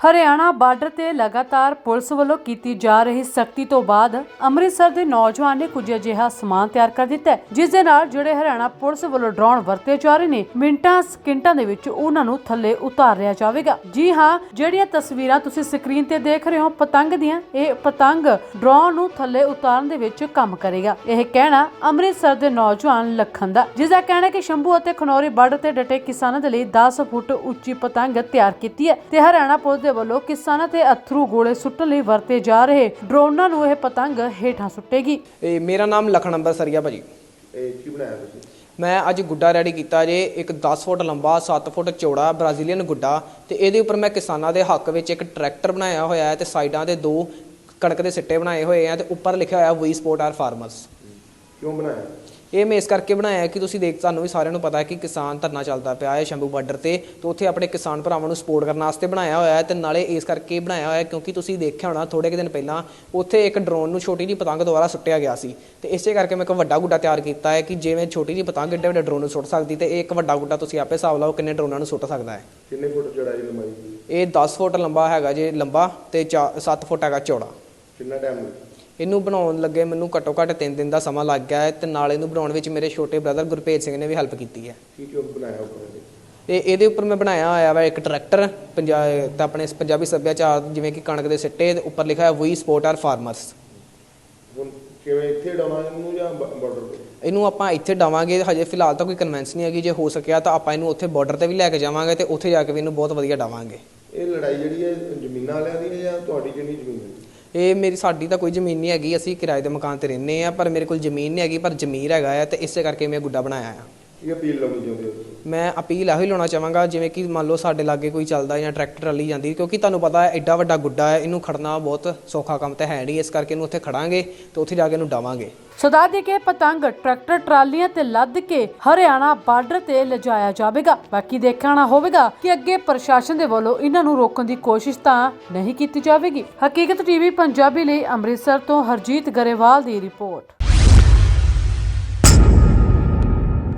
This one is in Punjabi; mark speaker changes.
Speaker 1: ਹਰਿਆਣਾ ਬਾਰਡਰ ਤੇ ਲਗਾਤਾਰ ਪੁਲਿਸ ਵੱਲੋਂ ਕੀਤੀ ਜਾ ਰਹੀ ਸਖਤੀ ਤੋਂ ਬਾਅਦ ਅੰਮ੍ਰਿਤਸਰ ਦੇ ਨੌਜਵਾਨ ਨੇ ਕੁਝ ਅਜਿਹਾ ਸਮਾਨ ਤਿਆਰ ਕਰ ਦਿੱਤਾ ਹੈ, ਜਿਸ ਦੇ ਨਾਲ ਜਿਹੜੇ ਹਰਿਆਣਾ ਪੁਲਿਸ ਵੱਲੋਂ ਡਰੋਨ ਵਰਤੇ ਜਾ ਰਹੇ ਨੇ ਮਿੰਟਾਂ ਸਕਿੰਟਾਂ ਦੇ ਵਿੱਚ ਉਹਨਾਂ ਨੂੰ ਥੱਲੇ ਉਤਾਰਿਆ ਜਾਵੇਗਾ। ਜੀ ਹਾਂ ਜਿਹੜੀਆਂ ਤਸਵੀਰਾਂ ਤੁਸੀਂ ਸਕਰੀਨ ਤੇ ਦੇਖ ਰਹੇ ਹੋ ਪਤੰਗ ਦੀਆਂ ਇਹ ਪਤੰਗ ਡਰੋਨ ਨੂੰ ਥੱਲੇ ਉਤਾਰਨ ਦੇ ਵਿੱਚ ਕੰਮ ਕਰੇਗਾ। ਇਹ ਕਹਿਣਾ ਅੰਮ੍ਰਿਤਸਰ ਦੇ ਨੌਜਵਾਨ ਲਖਨ ਦਾ ਜਿਸ ਦਾ ਕਹਿਣਾ ਹੈ ਕਿ ਸ਼ੰਭੂ ਅਤੇ ਖਨੌਰੀ ਬਾਰਡਰ ਤੇ ਡਟੇ ਕਿਸਾਨਾਂ ਦੇ ਲਈ 10 ਫੁੱਟ ਉੱਚੀ ਪਤੰਗ ਤਿਆਰ ਕੀਤੀ ਹੈ ਤੇ ਹਰਿਆਣਾ ਪੁਲਿਸ ਦੇ ਵੱਲੋਂ ਕਿਸਾਨਾਂ ਤੇ ਅਥਰੂ ਗੋਲੇ ਸੁੱਟਣ ਲਈ ਵਰਤੇ ਜਾ ਰਹੇ ਡਰੋਨਾਂ ਨੂੰ ਇਹ ਪਤੰਗ ਹੇਠਾਂ ਸੁੱਟੇਗੀ।
Speaker 2: ਇਹ ਮੇਰਾ ਨਾਮ ਲਖਨ ਅੰਬਰ ਸਰੀਆ ਭਾਜੀ।
Speaker 3: ਇਹ ਕੀ ਬਣਾਇਆ ਤੁਸੀਂ?
Speaker 2: ਮੈਂ ਅੱਜ ਗੁੱਡਾ ਰੈਡੀ ਕੀਤਾ ਜੇ ਇੱਕ 10 ਫੁੱਟ ਲੰਬਾ 7 ਫੁੱਟ ਚੌੜਾ ਬ੍ਰਾਜ਼ੀਲੀਅਨ ਗੁੱਡਾ ਤੇ ਇਹਦੇ ਉੱਪਰ ਮੈਂ ਕਿਸਾਨਾਂ ਦੇ ਹੱਕ ਵਿੱਚ ਇੱਕ ਟਰੈਕਟਰ ਬਣਾਇਆ ਹੋਇਆ ਹੈ ਤੇ ਸਾਈਡਾਂ ਤੇ ਦੋ ਕਣਕ ਦੇ ਸਿੱਟੇ ਬਣਾਏ ਹੋਏ ਆ ਤੇ ਉੱਪਰ ਲਿਖਿਆ ਹੋਇਆ ਵੀ ਸਪੋਰਟ ਆਰ ਫਾਰਮਰਸ
Speaker 3: ਕਿਉਂ ਬਣਾਇਆ?
Speaker 2: ਇਹ ਮੈਂ ਇਸ ਕਰਕੇ ਬਣਾਇਆ ਕਿ ਤੁਸੀਂ ਦੇਖ ਤੁਹਾਨੂੰ ਵੀ ਸਾਰਿਆਂ ਨੂੰ ਪਤਾ ਹੈ ਕਿ ਕਿਸਾਨ ਧਰਨਾ ਚੱਲਦਾ ਪਿਆ ਹੈ ਸ਼ੰਭੂ ਬਾਰਡਰ ਤੇ ਤੇ ਉੱਥੇ ਆਪਣੇ ਕਿਸਾਨ ਭਰਾਵਾਂ ਨੂੰ ਸਪੋਰਟ ਕਰਨ ਵਾਸਤੇ ਬਣਾਇਆ ਹੋਇਆ ਹੈ ਤੇ ਨਾਲੇ ਇਸ ਕਰਕੇ ਬਣਾਇਆ ਹੋਇਆ ਕਿਉਂਕਿ ਤੁਸੀਂ ਦੇਖਿਆ ਹੋਣਾ ਥੋੜੇ ਕੁ ਦਿਨ ਪਹਿਲਾਂ ਉੱਥੇ ਇੱਕ ਡਰੋਨ ਨੂੰ ਛੋਟੀ ਜਿਹੀ ਪਤੰਗ ਦੁਆਰਾ ਸੁੱਟਿਆ ਗਿਆ ਸੀ। ਤੇ ਇਸੇ ਕਰਕੇ ਮੈਂ ਇੱਕ ਵੱਡਾ ਗੁੱਡਾ ਤਿਆਰ ਕੀਤਾ ਹੈ ਕਿ ਜਿਵੇਂ ਛੋਟੀ ਜਿਹੀ ਪਤੰਗ ਏਡੇ ਵੱਡੇ ਡਰੋਨ ਨੂੰ ਸੁੱਟ ਸਕਦੀ ਤੇ ਇਹ ਇੱਕ ਵੱਡਾ ਗੁੱਡਾ ਤੁਸੀਂ ਆਪੇ ਹਿਸਾਬ ਲਾਓ ਕਿੰਨੇ ਡਰੋਨਾਂ ਨੂੰ ਸੁੱਟ ਸਕਦਾ ਹੈ।
Speaker 3: ਕਿੰਨੇ ਫੁੱਟ ਚੜਾਈ ਲੰਬਾਈ?
Speaker 2: ਇਹ 10 ਫੁੱਟ ਲੰਬਾ ਹੈਗਾ ਜੇ ਲੰਬਾ ਤੇ 7 ਫੁੱਟ ਹੈਗਾ ਚੌੜਾ।
Speaker 3: ਕਿੰਨਾ ਟਾਈਮ ਲੱਗਿਆ
Speaker 2: ਇਹਨੂੰ ਬਣਾਉਣ ਲੱਗੇ ਮੈਨੂੰ ਘੱਟੋ ਘੱਟ 3 ਦਿਨ ਦਾ ਸਮਾਂ ਲੱਗ ਗਿਆ ਹੈ ਤੇ ਨਾਲ ਇਹਨੂੰ ਬਣਾਉਣ ਵਿੱਚ ਮੇਰੇ ਛੋਟੇ ਬ੍ਰਦਰ ਗੁਰਪ੍ਰੀਤ ਸਿੰਘ ਨੇ ਵੀ ਹੈਲਪ ਕੀਤੀ ਹੈ।
Speaker 3: ਕੀ ਕਿਉਂ ਬਣਾਇਆ ਉੱਪਰ ਇਹਦੇ?
Speaker 2: ਤੇ ਇਹਦੇ ਉੱਪਰ ਮੈਂ ਬਣਾਇਆ ਹੋਇਆ ਵਾ ਇੱਕ ਟਰੈਕਟਰ ਪੰਜਾਬ ਤਾਂ ਆਪਣੇ ਪੰਜਾਬੀ ਸੱਭਿਆਚਾਰ ਜਿਵੇਂ ਕਿ ਕਣਕ ਦੇ ਸਿੱਟੇ ਦੇ ਉੱਪਰ ਲਿਖਿਆ ਹੋਇਆ ਵੀ ਸਪੋਰਟ ਆਰ ਫਾਰਮਰਸ
Speaker 3: ਹੁਣ ਕਿਵੇਂ ਇੱਥੇ ਡਾਉਣਾ ਇਹਨੂੰ ਜਾਂ ਬਾਰਡਰ ਤੇ?
Speaker 2: ਇਹਨੂੰ ਆਪਾਂ ਇੱਥੇ ਡਾਵਾਂਗੇ ਹਜੇ ਫਿਲਹਾਲ ਤਾਂ ਕੋਈ ਕਨਵੈਂਸ ਨਹੀਂ ਹੈਗੀ ਜੇ ਹੋ ਸਕਿਆ ਤਾਂ ਆਪਾਂ ਇਹਨੂੰ ਉੱਥੇ ਬਾਰਡਰ ਤੇ ਵੀ ਲੈ ਕੇ ਜਾਵਾਂਗੇ ਤੇ ਉੱਥੇ ਜਾ ਕੇ ਵੀ ਇਹਨੂੰ ਬਹੁਤ ਵਧੀਆ ਡਾਵਾਂਗੇ।
Speaker 3: ਇਹ ਲੜਾਈ ਜਿਹੜੀ ਹੈ ਜ਼ਮੀਨਾਂ ਵਾਲਿਆਂ ਦੀ ਹੈ ਜਾਂ ਤੁਹਾਡੀ ਕਿੰਨੀ ਜ਼ਮੀਨ ਹੈ?
Speaker 2: ਇਹ ਮੇਰੀ ਸਾਡੀ ਤਾਂ ਕੋਈ ਜ਼ਮੀਨ ਨਹੀਂ ਹੈਗੀ, ਅਸੀਂ ਕਿਰਾਏ ਦੇ ਮਕਾਨ ਤੇ ਰਹਿੰਦੇ ਆ ਪਰ ਮੇਰੇ ਕੋਲ ਜ਼ਮੀਨ ਨਹੀਂ ਹੈਗੀ, ਪਰ ਜ਼ਮੀਰ ਹੈਗਾ ਆ ਤੇ ਇਸੇ ਕਰਕੇ ਮੈਂ ਗੁੱਡਾ ਬਣਾਇਆ ਆ।
Speaker 3: ਕੀ ਅਪੀਲ ਲਾਉਣੀ ਚਾਹੁੰਦੇ ਹੋ ਤੁਸੀਂ?
Speaker 2: ਮੈਂ ਅਪੀਲ ਇਹੋ ਹੀ ਲਾਉਣਾ ਚਾਹਾਂਗਾ ਜਿਵੇਂ ਕਿ ਮੰਨ ਲਓ ਸਾਡੇ ਲਾਗੇ ਕੋਈ ਚੱਲਦਾ ਜਾਂ ਟਰੈਕਟਰ ਵਾਲੀ ਜਾਂਦੀ ਕਿਉਂਕਿ ਤੁਹਾਨੂੰ ਪਤਾ ਹੈ ਐਡਾ ਵੱਡਾ ਗੁੱਡਾ ਹੈ ਇਹਨੂੰ ਖੜਨਾ ਬਹੁਤ ਸੌਖਾ ਕੰਮ ਤਾਂ ਹੈ ਨਹੀਂ ਇਸ ਕਰਕੇ ਇਹਨੂੰ ਉੱਥੇ ਖੜਾਂਗੇ ਤੇ ਉੱਥੇ ਜਾ ਕੇ ਇਹਨੂੰ ਡਾਵਾਂਗੇ।
Speaker 1: ਸਦਾ ਦੇ ਕੇ ਪਤੰਗ ਟਰੈਕਟਰ ਟਰਾਲੀਆਂ ਤੇ ਲੱਦ ਕੇ ਹਰਿਆਣਾ ਬਾਰਡਰ ਤੇ ਲਿਜਾਇਆ ਜਾਵੇਗਾ। ਬਾਕੀ ਦੇਖਣਾ ਹੋਵੇਗਾ ਕਿ ਅੱਗੇ ਪ੍ਰਸ਼ਾਸਨ ਦੇ ਵੱਲੋਂ ਇਹਨਾਂ ਨੂੰ ਰੋਕਣ ਦੀ ਕੋਸ਼ਿਸ਼ ਤਾਂ ਨਹੀਂ ਕੀਤੀ ਜਾਵੇਗੀ। ਹਕੀਕਤ ਟੀਵੀ ਪੰਜਾਬੀ ਲਈ ਅੰਮ੍ਰਿਤਸਰ ਤੋਂ ਹਰਜੀਤ ਗਰੇਵਾਲ ਦੀ ਰਿਪੋਰਟ।